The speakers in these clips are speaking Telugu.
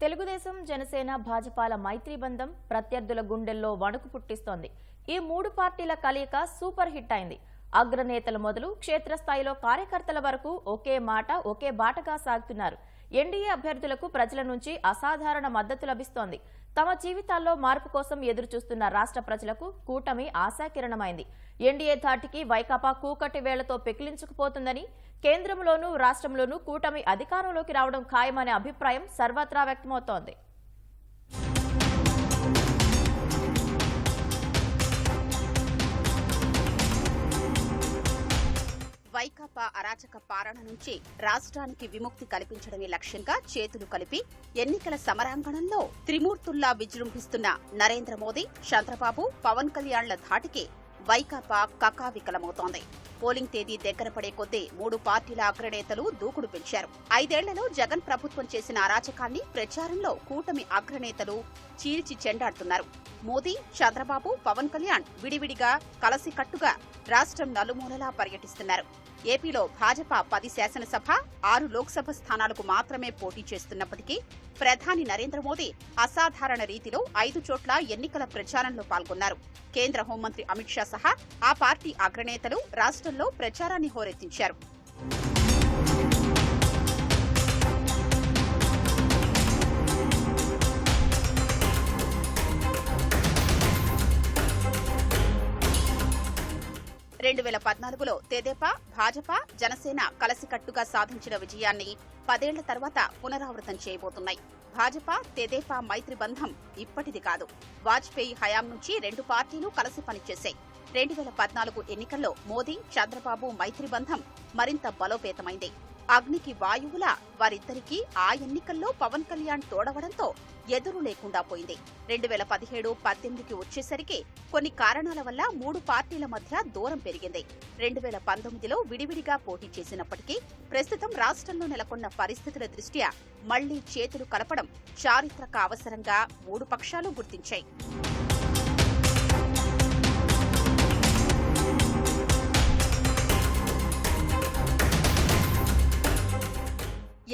తెలుగుదేశం జనసేన భాజపాల మైత్రి బంధం ప్రత్యర్థుల గుండెల్లో వణుకు పుట్టిస్తోంది. ఈ మూడు పార్టీల కలయిక సూపర్ హిట్ అయింది. అగ్రనేతల మొదలు క్షేత్రస్థాయిలో కార్యకర్తల వరకు ఒకే మాట ఒకే బాటగా సాగుతున్నారు. ఎన్డీఏ అభ్యర్థులకు ప్రజల నుంచి అసాధారణ మద్దతు లభిస్తోంది. తమ జీవితాల్లో మార్పు కోసం ఎదురుచూస్తున్న రాష్ట్ర ప్రజలకు కూటమి ఆశాకిరణమైంది. ఎన్డీఏ ధాటికి వైకాపా కూకటి వేళ్ళతో పెకిలించుకుపోతుందని కేంద్రంలోనూ రాష్ట్రంలోనూ కూటమి అధికారంలోకి రావడం ఖాయమనే అభిప్రాయం సర్వత్రా వ్యక్తమవుతోంది. వైకాపా అరాచక పాలన నుంచి రాష్ట్రానికి విముక్తి కల్పించడమే లక్ష్యంగా చేతులు కలిపి ఎన్నికల సమరాంగణంలో త్రిమూర్తుల్లా విజృంభిస్తున్న నరేంద్ర మోదీ చంద్రబాబు పవన్ కళ్యాణ్ల ధాటికి వైకాపా కకావికలమవుతోంది. పోలింగ్ తేదీ దగ్గర పడే కొద్దీ మూడు పార్టీల అగ్రనేతలు దూకుడు పెంచారు. ఐదేళ్ళలో జగన్ ప్రభుత్వం చేసిన అరాచకాన్ని ప్రచారంలో కూటమి అగ్రనేతలు చీల్చి చెండాడుతున్నారు. మోదీ చంద్రబాబు పవన్ కళ్యాణ్ విడివిడిగా కలసికట్టుగా రాష్ట్రం నలుమూలలా పర్యటిస్తున్నారు. ఏపీలో భాజపా పది శాసనసభ ఆరు లోక్సభ స్థానాలకు మాత్రమే పోటీ చేస్తున్నప్పటికీ ప్రధాని నరేంద్ర మోదీ అసాధారణ రీతిలో ఐదు చోట్ల ఎన్నికల ప్రచారంలో పాల్గొన్నారు. కేంద్ర హోంమంత్రి అమిత్ షా సహా ఆ పార్టీ అగ్రనేతలు రాష్ట్రంలో ప్రచారాన్ని హోరెత్తించారు. రెండు వేల పద్నాలుగులో తెదేపా భాజపా జనసేన కలసికట్టుగా సాధించిన విజయాన్ని పదేళ్ళ తర్వాత పునరావృతం చేయబోతున్నాయి. భాజపా తెదేపా మైత్రి బంధం ఇప్పటిది కాదు. వాజ్పేయి హయాం నుంచి రెండు పార్టీలు కలిసి పనిచేశాయి. రెండు వేల పద్నాలుగు ఎన్నికల్లో మోదీ చంద్రబాబు మైత్రి బంధం మరింత బలోపేతమైంది. అగ్నికి వాయువుల వారిద్దరికీ ఆ ఎన్నికల్లో పవన్ కళ్యాణ్ తోడవడంతో ఎదురు లేకుండా పోయింది. రెండు వేల పదిహేడు పద్దెనిమిదికి వచ్చేసరికి కొన్ని కారణాల వల్ల మూడు పార్టీల మధ్య దూరం పెరిగింది. రెండు వేల పంతొమ్మిదిలో విడివిడిగా పోటీ చేసినప్పటికీ ప్రస్తుతం రాష్ట్రంలో నెలకొన్న పరిస్థితుల దృష్ట్యా మళ్ళీ చేతులు కలపడం చారిత్రక అవసరంగా మూడు పక్షాలు గుర్తించాయి.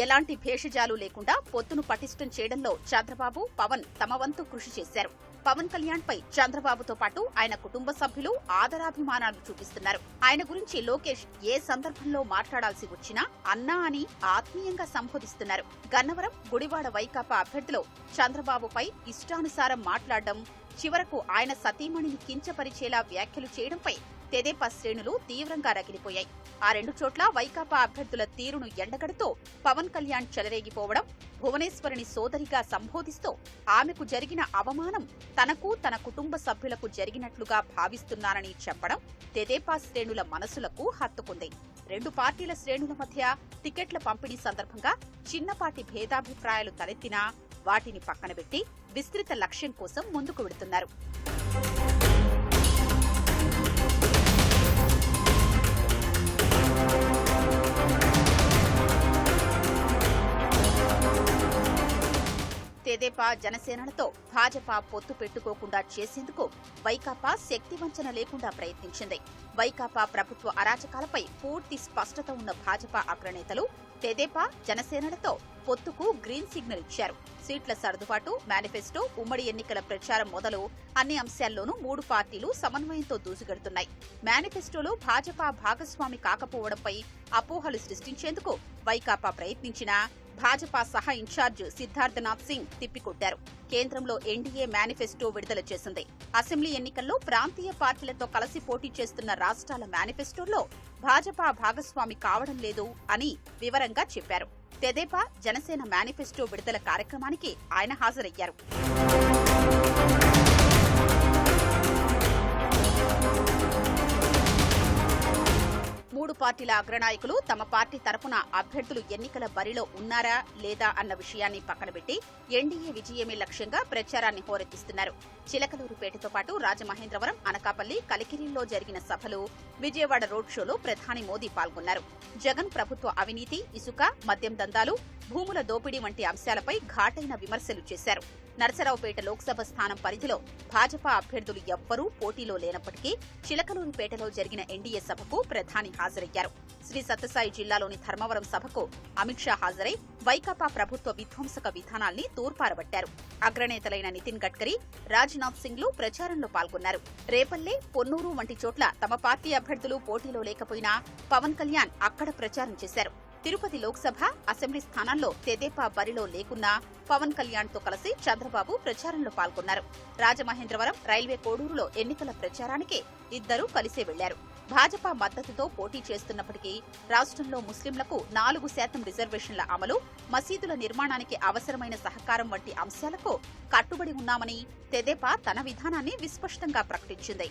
ఎలాంటి భేషజాలు లేకుండా పొత్తును పటిష్టం చేయడంలో చంద్రబాబు పవన్ తమ వంతు కృషి చేశారు. పవన్ కళ్యాణ్ పై చంద్రబాబుతో పాటు ఆయన కుటుంబ సభ్యులు ఆదరాభిమానాలు చూపిస్తున్నారు. ఆయన గురించి లోకేష్ ఏ సందర్భంలో మాట్లాడాల్సి వచ్చినా అన్నా అని ఆత్మీయంగా సంబోధిస్తున్నారు. గన్నవరం గుడివాడ వైకాపా అభ్యర్థిలో చంద్రబాబుపై ఇష్టానుసారం మాట్లాడడం చివరకు ఆయన సతీమణిని కించపరిచేలా వ్యాఖ్యలు చేయడంపై తెదేపా శ్రేణులు తీవ్రంగా రగిలిపోయాయి. ఆ రెండు చోట్ల వైకాపా అభ్యర్థుల తీరును ఎండగడుతూ పవన్ కళ్యాణ్ చెలరేగిపోవడం భువనేశ్వరిని సోదరిగా సంబోధిస్తూ ఆమెకు జరిగిన అవమానం తనకు తన కుటుంబ సభ్యులకు జరిగినట్లుగా భావిస్తున్నానని చెప్పడం తెదేపా శ్రేణుల మనసులకు హత్తుకుంది. రెండు పార్టీల శ్రేణుల మధ్య టికెట్ల పంపిణీ సందర్భంగా చిన్నపాటి భేదాభిప్రాయాలు తలెత్తినా వాటిని పక్కనబెట్టి విస్తృత లక్ష్యం కోసం ముందుకు వెడుతున్నారు. తెదేపా జనసేనలతో భాజపా పొత్తు పెట్టుకోకుండా చేసేందుకు వైకాపా శక్తి వంచన లేకుండా ప్రయత్నించింది. వైకాపా ప్రభుత్వ అరాచకాలపై పూర్తి స్పష్టత ఉన్న భాజపా అగ్రనేతలు తెదేపా జనసేనలతో పొత్తుకు గ్రీన్ సిగ్నల్ ఇచ్చారు. సీట్ల సర్దుబాటు మేనిఫెస్టో ఉమ్మడి ఎన్నికల ప్రచారం మొదలు అన్ని అంశాల్లోనూ మూడు పార్టీలు సమన్వయంతో దూసుకెడుతున్నాయి. మేనిఫెస్టోలో భాజపా భాగస్వామి కాకపోవడంపై అపోహలు సృష్టించేందుకు వైకాపా ప్రయత్నించినా భాజపా సహా ఇన్ఛార్జ్ సిద్ధార్థనాథ్ సింగ్ తిప్పికొట్టారు. కేంద్రంలో ఎన్డీఏ మేనిఫెస్టో విడుదల చేసింది. అసెంబ్లీ ఎన్నికల్లో ప్రాంతీయ పార్టీలతో కలిసి పోటీ చేస్తున్న రాష్ట్రాల మేనిఫెస్టోలో భాజపా భాగస్వామి కావడం లేదు అని వివరంగా చెప్పారు. తెదేపా జనసేన మేనిఫెస్టో విడుదల కార్యక్రమానికి ఆయన హాజరయ్యారు. మూడు పార్టీల అగ్రనాయకులు తమ పార్టీ తరపున అభ్యర్థులు ఎన్నికల బరిలో ఉన్నారా లేదా అన్న విషయాన్ని పక్కనబెట్టి ఎన్డీఏ విజయమే లక్ష్యంగా ప్రచారాన్ని హోరెత్తిస్తున్నారు. చిలకలూరుపేటతో పాటు రాజమహేంద్రవరం అనకాపల్లి కలికిరిలో జరిగిన సభలు విజయవాడ రోడ్ షోలో ప్రధాని మోదీ పాల్గొన్నారు. జగన్ ప్రభుత్వ అవినీతి ఇసుక మద్యం దందాలు భూముల దోపిడీ వంటి అంశాలపై ఘాటైన విమర్శలు చేశారు. నరసరావుపేట లోక్సభ స్థానం పరిధిలో భాజపా అభ్యర్థులు ఎవ్వరూ పోటీలో లేనప్పటికీ చిలకలూరిపేటలో జరిగిన ఎన్డీఏ సభకు ప్రధాని హాజరయ్యారు. శ్రీ సత్యసాయి జిల్లాలోని ధర్మవరం సభకు అమిత్ షా హాజరై వైకాపా ప్రభుత్వ విధ్వంసక విధానాల్ని తూర్పారబట్టారు. అగ్రనేతలైన నితిన్ గడ్కరీ రాజ్నాథ్ సింగ్లు ప్రచారంలో పాల్గొన్నారు. రేపల్లె పొన్నూరు వంటి చోట్ల తమ పార్టీ అభ్యర్థులు పోటీలో లేకపోయినా పవన్ కళ్యాణ్ అక్కడ ప్రచారం చేశారు. తిరుపతి లోక్సభ అసెంబ్లీ స్థానాల్లో తెదేపా బరిలో లేకున్నా పవన్ కళ్యాణ్తో కలిసి చంద్రబాబు ప్రచారంలో పాల్గొన్నారు. రాజమహేంద్రవరం రైల్వే కోడూరులో ఎన్నికల ప్రచారానికి ఇద్దరూ కలిసే వెళ్ళారు. భాజపా మద్దతుతో పోటీ చేస్తున్నప్పటికీ రాష్ట్రంలో ముస్లింలకు నాలుగు శాతం రిజర్వేషన్ల అమలు మసీదుల నిర్మాణానికి అవసరమైన సహకారం వంటి అంశాలకు కట్టుబడి ఉన్నామని తెదేపా తన విధానాన్ని విస్పష్టంగా ప్రకటించింది.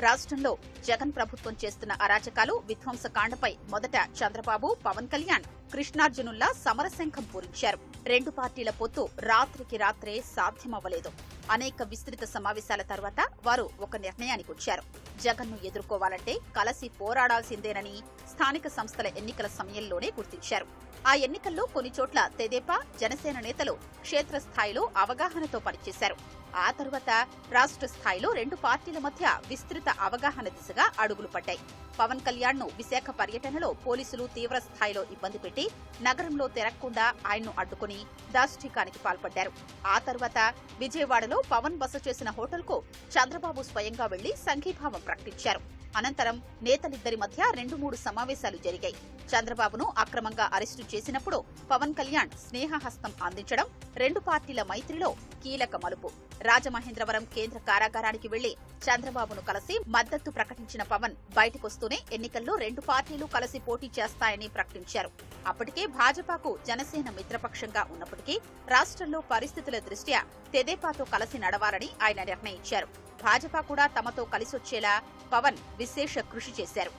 రాష్ట్రంలో జగన్ ప్రభుత్వం చేస్తున్న అరాచకాలు విధ్వంసకాండపై మొదట చంద్రబాబు పవన్ కళ్యాణ్ కృష్ణార్జునుల్లా సమరశంఖం పూరించారు. రెండు పార్టీల పొత్తు రాత్రికి రాత్రే సాధ్యమవ్వలేదు. అనేక విస్తృత సమావేశాల తర్వాత వారు ఒక నిర్ణయానికి వచ్చారు. జగన్ను ఎదుర్కోవాలంటే కలసి పోరాడాల్సిందేనని స్థానిక సంస్థల ఎన్నికల సమయంలోనే గుర్తించారు. ఆ ఎన్నికల్లో కొన్ని చోట్ల తెదేపా జనసేన నేతలు క్షేత్రస్థాయిలో అవగాహనతో పనిచేశారు. ఆ తరువాత రాష్ట్ర స్థాయిలో రెండు పార్టీల మధ్య విస్తృత అవగాహన దిశగా అడుగులు పడ్డాయి పవన్ కళ్యాణ్ను విశాఖ పర్యటనలో పోలీసులు తీవ్ర స్థాయిలో ఇబ్బంది పెట్టి నగరంలో తిరగకుండా ఆయన్ను అడ్డుకుని దాష్టికానికి పాల్పడ్డారు. ఆ తర్వాత విజయవాడలో పవన్ బస చేసిన హోటల్కు చంద్రబాబు స్వయంగా వెళ్ళి సంఘీభావం ప్రకటించారు. అనంతరం నేతలిద్దరి మధ్య రెండు మూడు సమావేశాలు జరిగాయి. చంద్రబాబును అక్రమంగా అరెస్టు చేసినప్పుడు పవన్ కళ్యాణ్ స్నేహహస్తం అందించడం రెండు పార్టీల మైత్రిలో కీలక మలుపు. రాజమహేంద్రవరం కేంద్ర కారాగారానికి వెళ్ళి చంద్రబాబును కలిసి మద్దతు ప్రకటించిన పవన్ బయటకొస్తూనే ఎన్నికల్లో రెండు పార్టీలు కలిసి పోటీ చేస్తాయని ప్రకటించారు. అప్పటికే భాజపాకు జనసేన మిత్రపక్షంగా ఉన్నప్పటికీ రాష్ట్రంలో పరిస్థితుల దృష్ట్యా తెదేపాతో కలిసి నడవాలని ఆయన నిర్ణయించారు. భాజపా కూడా తమతో కలిసొచ్చేలా పవన్ విశేష కృషి చేశారు.